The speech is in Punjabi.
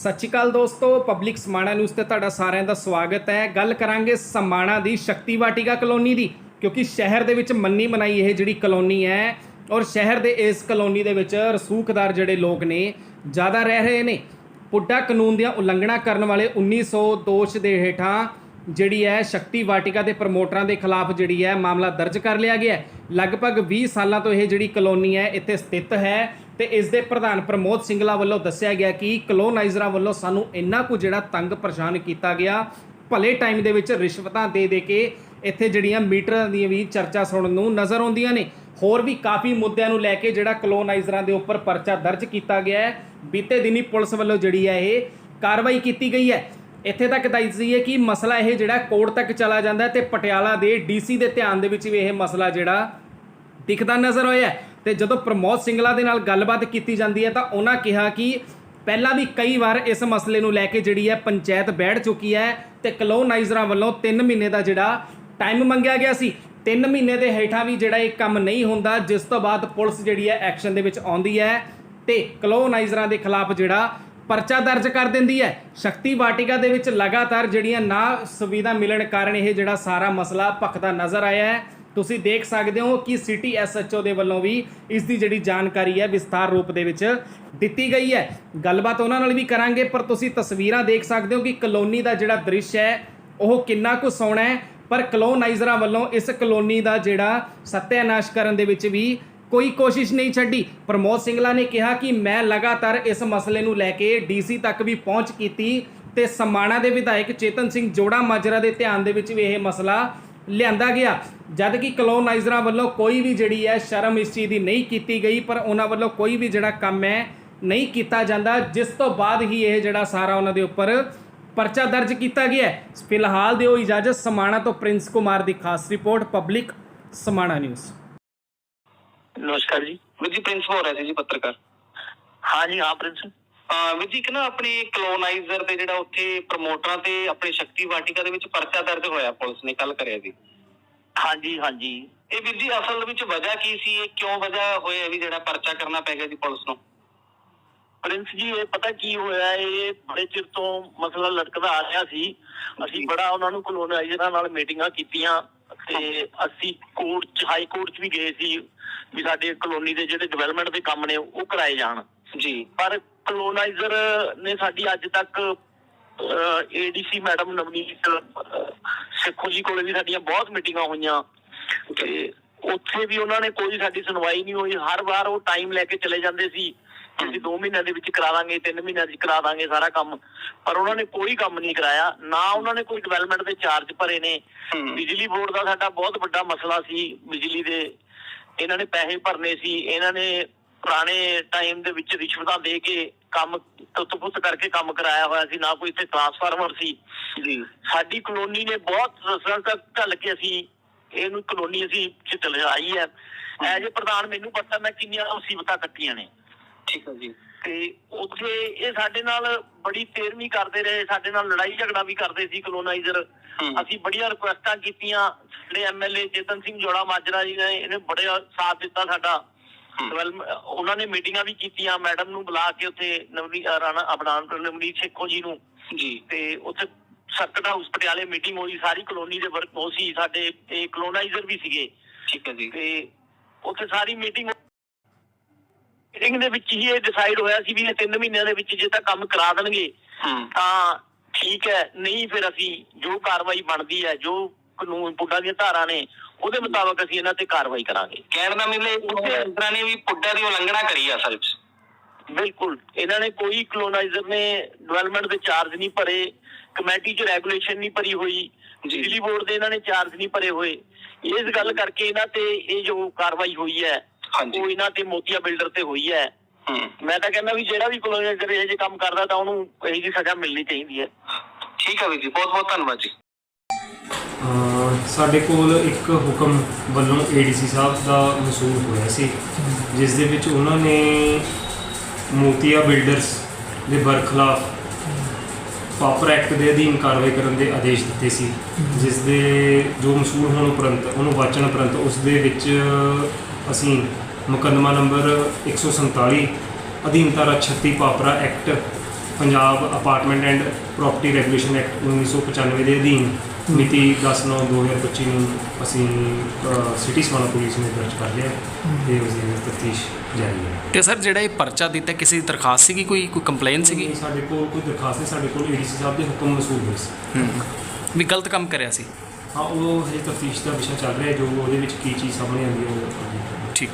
ਸਤਿ ਸ਼੍ਰੀ ਅਕਾਲ ਦੋਸਤੋ ਪਬਲਿਕ ਸਮਾਣਾ ਨਿਊਜ਼ ਤੇ ਤੁਹਾਡਾ ਸਾਰਿਆਂ ਦਾ ਸਵਾਗਤ ਹੈ। ਗੱਲ ਕਰਾਂਗੇ ਸਮਾਣਾ ਦੀ ਸ਼ਕਤੀ ਵਾਟਿਕਾ ਕਲੋਨੀ ਦੀ, ਕਿਉਂਕਿ ਸ਼ਹਿਰ ਦੇ ਵਿੱਚ ਮੰਨੀ ਮਨਾਈ ਇਹ ਜਿਹੜੀ ਕਲੋਨੀ ਹੈ ਔਰ ਸ਼ਹਿਰ ਦੇ ਇਸ ਕਲੋਨੀ ਦੇ ਵਿੱਚ ਰਸੂਖਦਾਰ ਜਿਹੜੇ ਲੋਕ ਨੇ, ਜ਼ਿਆਦਾ ਰਹਿ ਰਹੇ ਨੇ। ਪੁੱਡਾ ਕਾਨੂੰਨ ਦੀਆਂ ਉਲੰਘਣਾ ਕਰਨ ਵਾਲੇ 1900 ਦੋਸ਼ ਦੇ ਹੇਠਾਂ ਜਿਹੜੀ ਹੈ ਸ਼ਕਤੀ ਵਾਟਿਕਾ ਦੇ ਪ੍ਰਮੋਟਰਾਂ ਦੇ ਖਿਲਾਫ ਜਿਹੜੀ ਹੈ, ਮਾਮਲਾ ਦਰਜ ਕਰ ਲਿਆ ਗਿਆ ਹੈ। ਲਗਭਗ 20 ਸਾਲਾਂ ਤੋਂ ਇਹ ਜਿਹੜੀ ਕਲੋਨੀ ਹੈ, ਇੱਥੇ ਸਥਿਤ ਹੈ। ਤੇ ਇਸ ਦੇ ਪ੍ਰਧਾਨ ਪ੍ਰਮੋਦ ਸਿੰਗਲਾ ਵੱਲੋਂ ਦੱਸਿਆ ਗਿਆ ਕਿ ਕਲੋਨਾਈਜ਼ਰਾਂ ਵੱਲੋਂ ਸਾਨੂੰ ਇੰਨਾ ਕੁ ਜਿਹੜਾ ਤੰਗ ਪਰੇਸ਼ਾਨ ਕੀਤਾ ਗਿਆ, ਭਲੇ ਟਾਈਮ ਦੇ ਵਿੱਚ ਰਿਸ਼ਵਤਾਂ ਦੇ ਦੇ ਕੇ ਇੱਥੇ ਜਿਹੜੀਆਂ ਮੀਟਰਾਂ ਦੀਆਂ ਵੀ ਚਰਚਾ ਸੁਣਨ ਨੂੰ ਨਜ਼ਰ ਆਉਂਦੀਆਂ ਨੇ। ਹੋਰ ਵੀ ਕਾਫੀ ਮੁੱਦਿਆਂ ਨੂੰ ਲੈ ਕੇ ਜਿਹੜਾ ਕਲੋਨਾਈਜ਼ਰਾਂ ਦੇ ਉੱਪਰ ਪਰਚਾ ਦਰਜ ਕੀਤਾ ਗਿਆ ਹੈ। ਬੀਤੇ ਦਿਨੀ ਪੁਲਿਸ ਵੱਲੋਂ ਜਿਹੜੀ ਹੈ ਇਹ ਕਾਰਵਾਈ ਕੀਤੀ ਗਈ ਹੈ। ਇੱਥੇ ਤੱਕ ਦੱਸੀਏ ਕਿ ਮਸਲਾ ਇਹ ਜਿਹੜਾ ਕੋਰਟ ਤੱਕ ਚਲਾ ਜਾਂਦਾ ਹੈ ਤੇ ਪਟਿਆਲਾ ਦੇ ਡੀਸੀ ਦੇ ਧਿਆਨ ਦੇ ਵਿੱਚ ਵੀ ਇਹ ਮਸਲਾ ਜਿਹੜਾ ਦਿਖਦਾ ਨਜ਼ਰ ਆਇਆ ਤੇ ਜਦੋਂ ਪ੍ਰਮੋਦ ਸਿੰਗਲਾ ਦੇ ਨਾਲ ਗੱਲਬਾਤ ਕੀਤੀ ਜਾਂਦੀ ਹੈ ਤਾਂ ਉਹਨਾਂ ਕਿਹਾ ਕਿ ਪਹਿਲਾਂ ਵੀ ਕਈ ਵਾਰ ਇਸ ਮਸਲੇ ਨੂੰ ਲੈ ਕੇ ਜਿਹੜੀ ਹੈ ਪੰਚਾਇਤ ਬੈਠ ਚੁੱਕੀ ਹੈ ਤੇ ਕਲੋਨਾਈਜ਼ਰਾਂ ਵੱਲੋਂ 3 ਮਹੀਨੇ ਦਾ ਜਿਹੜਾ ਟਾਈਮ ਮੰਗਿਆ ਗਿਆ ਸੀ। 3 ਮਹੀਨੇ ਦੇ ਹੇਠਾਂ ਵੀ ਜਿਹੜਾ ਇਹ ਕੰਮ ਨਹੀਂ ਹੁੰਦਾ, ਜਿਸ ਤੋਂ ਬਾਅਦ ਪੁਲਿਸ ਜਿਹੜੀ ਹੈ ਐਕਸ਼ਨ ਦੇ ਵਿੱਚ ਆਉਂਦੀ ਹੈ ਤੇ ਕਲੋਨਾਈਜ਼ਰਾਂ ਦੇ ਖਿਲਾਫ ਜਿਹੜਾ ਪਰਚਾ ਦਰਜ ਕਰ ਦਿੰਦੀ ਹੈ। ਸ਼ਕਤੀ ਵਾਟਿਕਾ ਦੇ ਵਿੱਚ ਲਗਾਤਾਰ ਜਿਹੜੀਆਂ ਨਾ ਸੁਵਿਧਾ ਮਿਲਣ ਕਾਰਨ ਇਹ ਜਿਹੜਾ ਸਾਰਾ ਮਸਲਾ ਭਖਦਾ ਨਜ਼ਰ ਆਇਆ ਹੈ। ਤੁਸੀਂ ਦੇਖ ਸਕਦੇ ਹੋ ਕਿ ਸਿਟੀ ਐਸਐਚਓ ਦੇ ਵੱਲੋਂ ਵੀ ਇਸ ਦੀ ਜਿਹੜੀ ਜਾਣਕਾਰੀ ਹੈ ਵਿਸਥਾਰ ਰੂਪ ਦੇ ਵਿੱਚ ਦਿੱਤੀ ਗਈ ਹੈ। ਗੱਲਬਾਤ ਉਹਨਾਂ ਨਾਲ ਵੀ ਕਰਾਂਗੇ, ਪਰ ਤੁਸੀਂ ਤਸਵੀਰਾਂ ਦੇਖ ਸਕਦੇ ਹੋ ਕਿ ਕਲੋਨੀ ਦਾ ਜਿਹੜਾ ਦ੍ਰਿਸ਼ ਹੈ, ਉਹ ਕਿੰਨਾ ਕੁ ਸੋਹਣਾ ਹੈ। ਪਰ ਕਲੋਨਾਈਜ਼ਰਾਂ ਵੱਲੋਂ ਇਸ ਕਲੋਨੀ ਦਾ ਜਿਹੜਾ ਸਤਿਆਨਾਸ਼ ਕਰਨ ਦੇ ਵਿੱਚ ਵੀ ਕੋਈ ਕੋਸ਼ਿਸ਼ ਨਹੀਂ ਛੱਡੀ। ਪ੍ਰਮੋਦ ਸਿੰਗਲਾ ਨੇ ਕਿਹਾ ਕਿ ਮੈਂ ਲਗਾਤਾਰ ਇਸ ਮਸਲੇ ਨੂੰ ਲੈ ਕੇ ਡੀਸੀ ਤੱਕ ਵੀ ਪਹੁੰਚ ਕੀਤੀ ਤੇ ਸਮਾਣਾ ਦੇ ਵਿਧਾਇਕ ਚੇਤਨ ਸਿੰਘ ਜੋੜਾ ਮਾਜਰਾ ਦੇ ਧਿਆਨ ਦੇ ਵਿੱਚ ਵੀ ਇਹ ਮਸਲਾ ਲਿਆਂਦਾ ਗਿਆ। ਜਦ ਕਿ ਕਲੋਨਾਈਜ਼ਰਾਂ ਵੱਲੋਂ ਕੋਈ ਵੀ ਜਿਹੜੀ ਹੈ ਸ਼ਰਮ ਇਸ ਚੀਜ਼ ਦੀ ਨਹੀਂ ਕੀਤੀ ਗਈ ਪਰ ਉਹਨਾਂ ਵੱਲੋਂ ਕੋਈ ਵੀ ਜਿਹੜਾ ਕੰਮ ਹੈ ਨਹੀਂ ਕੀਤਾ ਜਾਂਦਾ ਜਿਸ ਤੋਂ ਬਾਅਦ ਹੀ ਇਹ ਜਿਹੜਾ ਸਾਰਾ ਉਹਨਾਂ ਦੇ ਉੱਪਰ ਪਰਚਾ ਦਰਜ ਕੀਤਾ ਗਿਆ ਹੈ। ਫਿਲਹਾਲ ਦਿਓ ਇਜਾਜ਼ਤ ਸਮਾਣਾ ਤੋਂ ਪ੍ਰਿੰਸ ਕੁਮਾਰ ਦੀ ਖਾਸ ਰਿਪੋਰਟ ਪਬਲਿਕ ਸਮਾਣਾ ਨਿਊਜ਼। ਨਮਸਕਾਰ ਜੀ। ਵੀਰ ਜੀ ਪ੍ਰਿੰਸ ਹੋ ਰਿਹਾ ਸੀ ਜੀ ਪੱਤਰਕਾਰ। ਹਾਂ ਜੀ ਹਾਂ ਪ੍ਰਿੰਸ। ਵੀਰ ਜੀ ਇੱਕ ਨਾ ਆਪਣੇ ਕਲੋਨਾਈਜ਼ਰ ਤੇ ਜਿਹੜਾ ਉੱਥੇ ਪ੍ਰਮੋਟਰਾਂ ਤੇ ਆਪਣੇ ਸ਼ਕਤੀ ਵਾਟਿਕਾ ਦੇ ਵਿੱਚ ਪਰਚਾ ਦਰਜ ਹੋਇਆ ਪੁਲਿਸ ਨੇ ਕੱਲ ਕਰਿਆ ਜੀ ਹਾਂਜੀ ਹਾਂਜੀ। ਇਹ ਵੀਰ ਜੀ ਅਸਲ ਵਿੱਚ ਵਜ੍ਹਾ ਕੀ ਸੀ? ਇਹ ਕਿਉਂ ਵਜ੍ਹਾ ਹੋਇਆ ਵੀ ਜਿਹੜਾ ਪਰਚਾ ਕਰਨਾ ਪੈ ਗਿਆ ਜੀ ਪੁਲਿਸ ਨੂੰ? ਪ੍ਰਿੰਸ ਜੀ ਇਹ ਪਤਾ ਕੀ ਹੋਇਆ? ਇਹ ਬੜੇ ਚਿਰ ਤੋਂ ਮਸਲਾ ਲਟਕਦਾ ਆ ਰਿਹਾ ਸੀ। ਅਸੀਂ ਬੜਾ ਉਹਨਾਂ ਨੂੰ ਕਲੋਨਾਈਜ਼ਰਾਂ ਨਾਲ ਮੀਟਿੰਗਾਂ ਕੀਤੀਆਂ ਤੇ ਅਸੀਂ ਕੋਰਟ ਚ ਹਾਈ ਕੋਰਟ ਚ ਵੀ ਗਏ ਸੀ ਵੀ ਸਾਡੇ ਕਲੋਨੀ ਦੇ ਜਿਹੜੇ ਡਿਵੈਲਪਮੈਂਟ ਦੇ ਕੰਮ ਨੇ ਉਹ ਕਰਾਏ ਜਾਣ। ਜੀ। ਪਰ ਕਲੋਨਾਈਜ਼ਰ ਨੇ ਸਾਡੀ ਅੱਜ ਤੱਕ ਏਡੀਸੀ ਮੈਡਮ ਨਵਨੀਤ ਸਿੱਖੋ ਜੀ ਕੋਲੇ ਵੀ ਸਾਡੀਆਂ ਬਹੁਤ ਮੀਟਿੰਗਾਂ ਹੋਈਆਂ। ਤੇ ਉੱਥੇ ਵੀ ਉਹਨਾਂ ਨੇ ਕੋਈ ਸਾਡੀ ਸੁਣਵਾਈ ਨਹੀਂ ਹੋਈ। ਹਰ ਵਾਰ ਉਹ ਟਾਈਮ ਲੈ ਕੇ ਚਲੇ ਜਾਂਦੇ ਸੀ ਕਿ ਅਸੀਂ 2 ਮਹੀਨਿਆਂ ਦੇ ਵਿੱਚ ਕਰਾ ਦਾਂਗੇ 3 ਮਹੀਨਿਆਂ ਵਿੱਚ ਕਰਾ ਦਾਂਗੇ ਸਾਰਾ ਕੰਮ। ਪਰ ਉਹਨਾਂ ਨੇ ਕੋਈ ਕੰਮ ਨਹੀਂ ਕਰਾਇਆ। ਨਾ ਉਹਨਾਂ ਨੇ ਕੋਈ ਡਿਵੈਲਪਮੈਂਟ ਦੇ ਚਾਰਜ ਭਰੇ ਨੇ। ਬਿਜਲੀ ਬੋਰਡ ਦਾ ਸਾਡਾ ਬਹੁਤ ਵੱਡਾ ਮਸਲਾ ਸੀ। ਬਿਜਲੀ ਦੇ ਇਹਨਾਂ ਨੇ ਪੈਸੇ ਭਰਨੇ ਸੀ। ਇਹਨਾਂ ਨੇ ਪੁਰਾਣੇ ਟਾਈਮ ਦੇ ਵਿੱਚ ਰਿਸ਼ਵਤਾਂ ਦੇ ਕੇ ਕੰਮ ਤੁੱਤ-ਪੁੱਤ ਕਰਕੇ ਕੰਮ ਕਰਾਇਆ ਹੋਇਆ ਸੀ ਨਾ ਕੋਈ ਇੱਥੇ ਟਰਾਂਸਫਾਰਮਰ ਸੀ। ਜੀ। ਸਾਡੀ ਕਲੋਨੀ ਨੇ ਬਹੁਤ ਰਸਲਾਂ ਤੱਕ ਢੱਲ ਕੇ ਅਸੀਂ ਇਹਨੂੰ ਕਲੋਨੀ ਅਸੀਂ ਚ ਚਲਾਈ ਹੈ। ਐਜ ਪ੍ਰਧਾਨ ਮੈਨੂੰ ਪਤਾ ਮੈਂ ਕਿੰਨੀਆਂ ਮੁਸੀਬਤਾਂ ਕੱਟੀਆਂ ਨੇ। ਠੀਕ ਹੈ ਜੀ। ਤੇ ਉੱਥੇ ਇਹ ਸਾਡੇ ਨਾਲ ਬੜੀ ਤੇਰਵੀਂ ਕਰਦੇ ਰਹੇ ਸਾਡੇ ਨਾਲ ਲੜਾਈ ਝਗੜਾ ਵੀ ਕਰਦੇ ਸੀ ਕਲੋਨਾਈਜ਼ਰ। ਅਸੀਂ ਬੜੀਆਂ ਰਿਕੁਐਸਟਾਂ ਕੀਤੀਆਂ ਸਾਡੇ ਐਮਐਲਏ ਚੇਤਨ ਸਿੰਘ ਜੋੜਾ ਮਾਜਰਾ ਜੀ ਨੇ ਇਹਨੇ ਬੜੇ ਸਾਥ ਦਿੱਤਾ ਸਾਡਾ। ਉਹਨਾਂ ਨੇ ਮੀਟਿੰਗਾਂ ਵੀ ਕੀਤੀਆਂ ਮੈਡਮ ਨੂੰ ਬੁਲਾ ਕੇ ਉੱਥੇ ਨਵਨੀ ਰਾਣਾ ਆਪਣਾ ਨਵਨੀਤ ਸੇਖੋ ਜੀ ਨੂੰ। ਜੀ। ਤੇ ਉੱਥੇ ਸਰਕਟ ਹਾਊਸ ਪਟਿਆਲੇ ਮੀਟਿੰਗ ਹੋਈ ਸਾਰੀ ਕਲੋਨੀ ਦੇ ਵਰਕ ਉਹ ਸੀ ਸਾਡੇ ਇਹ ਕਲੋਨਾਈਜ਼ਰ ਵੀ ਸੀਗੇ। ਠੀਕ ਹੈ ਜੀ। ਤੇ ਉੱਥੇ ਸਾਰੀ ਮੀਟਿੰਗ ਮੀਟਿੰਗ ਦੇ ਵਿੱਚ ਹੀ ਇਹ ਡਿਸਾਈਡ ਹੋਇਆ ਸੀ ਵੀ ਇਹ 3 ਮਹੀਨਿਆਂ ਦੇ ਵਿੱਚ ਜੇ ਤਾਂ ਕੰਮ ਕਰਾ ਦੇਣਗੇ ਹੂੰ। ਤਾਂ ਠੀਕ ਹੈ ਨਹੀਂ ਫਿਰ ਅਸੀਂ ਜੋ ਕਾਰਵਾਈ ਬਣਦੀ ਹੈ ਜੋ ਕਾਨੂੰਨ ਪੁੱਡਾ ਦੀਆਂ ਧਾਰਾ ਨੇ ਉਹਦੇ ਮੁਤਾਬਕ ਅਸੀਂ ਇਹਨਾਂ ਤੇ ਕਾਰਵਾਈ ਕਰਾਂਗੇ। ਕਹਿਣ ਦਾ ਮਤਲਬ ਇਹ ਕਲੋਨਾਈਜ਼ਰਾਂ ਨੇ ਵੀ ਪੁੱਡਾ ਦੀ ਉਲੰਘਣਾ ਕਰੀ ਆ ਅਸਲ ਵਿੱਚ ਬਿਲਕੁਲ ਇਹਨਾਂ ਨੇ ਕੋਈ ਕਲੋਨਾਈਜ਼ਰ ਨੇ ਡਿਵੈਲਪਮੈਂਟ ਦੇ ਚਾਰਜ ਨਹੀਂ ਭਰੇ ਕਮੇਟੀ 'ਚ ਰੈਗੂਲੇਸ਼ਨ ਨਹੀਂ ਭਰੀ ਹੋਈ। ਬਿਜਲੀ ਬੋਰਡ ਦੇ ਇਹਨਾਂ ਨੇ ਚਾਰਜ ਨਹੀਂ ਭਰੇ ਹੋਏ। ਇਸ ਗੱਲ ਕਰਕੇ ਇਹਨਾਂ ਤੇ ਇਹ ਜੋ ਕਾਰਵਾਈ ਹੋਈ ਹੈ ਉਹ ਇਹਨਾਂ ਤੇ ਮੋਤੀਆ ਬਿਲਡਰ ਤੇ ਹੋਈ ਹੈ। ਮੈਂ ਤਾਂ ਕਹਿੰਦਾ ਵੀ ਜਿਹੜਾ ਵੀ ਕਲੋਨਾਈਜ਼ਰ ਇਹ ਜੇ ਕੰਮ ਕਰਦਾ ਤਾਂ ਉਹਨੂੰ ਇਹੀ ਜੀ ਸਜ਼ਾ ਮਿਲਣੀ ਚਾਹੀਦੀ ਹੈ। ਠੀਕ ਹੈ ਵੀਰ ਜੀ ਬਹੁਤ ਬਹੁਤ ਧੰਨਵਾਦ ਜੀ। ਸਾਡੇ ਕੋਲ ਇੱਕ ਹੁਕਮ ਵੱਲੋਂ ਏਡੀਸੀ ਸਾਹਿਬ ਦਾ ਮਸੂਲ ਹੋਇਆ ਸੀ। ਜਿਸ ਦੇ ਵਿੱਚ ਉਹਨਾਂ ਨੇ ਮੋਤੀਆ ਬਿਲਡਰਸ ਦੇ ਬਰਖਲਾਫ ਪਾਪਰ ਐਕਟ ਦੇ ਅਧੀਨ ਕਾਰਵਾਈ ਕਰਨ ਦੇ ਆਦੇਸ਼ ਦਿੱਤੇ ਸੀ। ਜਿਸ ਦੇ ਜੋ ਮਸੂਲ ਹੋਣ ਉਪਰੰਤ, ਉਹਨੂੰ ਵਾਚਣ ਉਪਰੰਤ ਉਸ ਦੇ ਵਿੱਚ ਅਸੀਂ ਮੁਕੱਦਮਾ ਨੰਬਰ 147 ਅਧੀਨ ਧਾਰਾ 36 PAPRA act, Punjab apartment and property regulation act 1995 ਦੇ ਅਧੀਨ ਮਿਤੀ 10/9/2025 ਨੂੰ ਅਸੀਂ ਸਿਟੀ ਸਮਾਣਾ ਪੁਲਿਸ ਨੇ ਦਰਜ ਕਰ ਲਿਆ ਤੇ ਉਸ ਦੀ ਤਫਤੀਸ਼ ਜਾਰੀ ਹੈ। ਤੇ ਸਰ ਜਿਹੜਾ ਇਹ ਪਰਚਾ ਦਿੱਤਾ ਕਿਸੇ ਦੀ ਦਰਖਾਸਤ ਸੀਗੀ ਕੋਈ? ਕੋਈ ਕੰਪਲੇਨ ਸੀਗੀ? ਸਾਡੇ ਕੋਲ ਕੋਈ ਦਰਖਾਸਤ ਨਹੀਂ ਸਾਡੇ ਕੋਲ ਏਡੀਸੀ ਸਾਹਿਬ ਦੇ ਹੁਕਮ ਮਸੂਲ ਹੋਏ ਸੀ। ਵੀ ਗਲਤ ਕੰਮ ਕਰਿਆ ਸੀ? ਹਾਂ ਉਹ ਹਜੇ ਤਫਤੀਸ਼ ਦਾ ਵਿਸ਼ਾ ਚੱਲ ਰਿਹਾ ਜੋ ਉਹਦੇ ਵਿੱਚ ਕੀ ਚੀਜ਼ ਸਾਹਮਣੇ ਆਉਂਦੀ ਹੈ ਉਹ ਅੱਗੇ ਠੀਕ।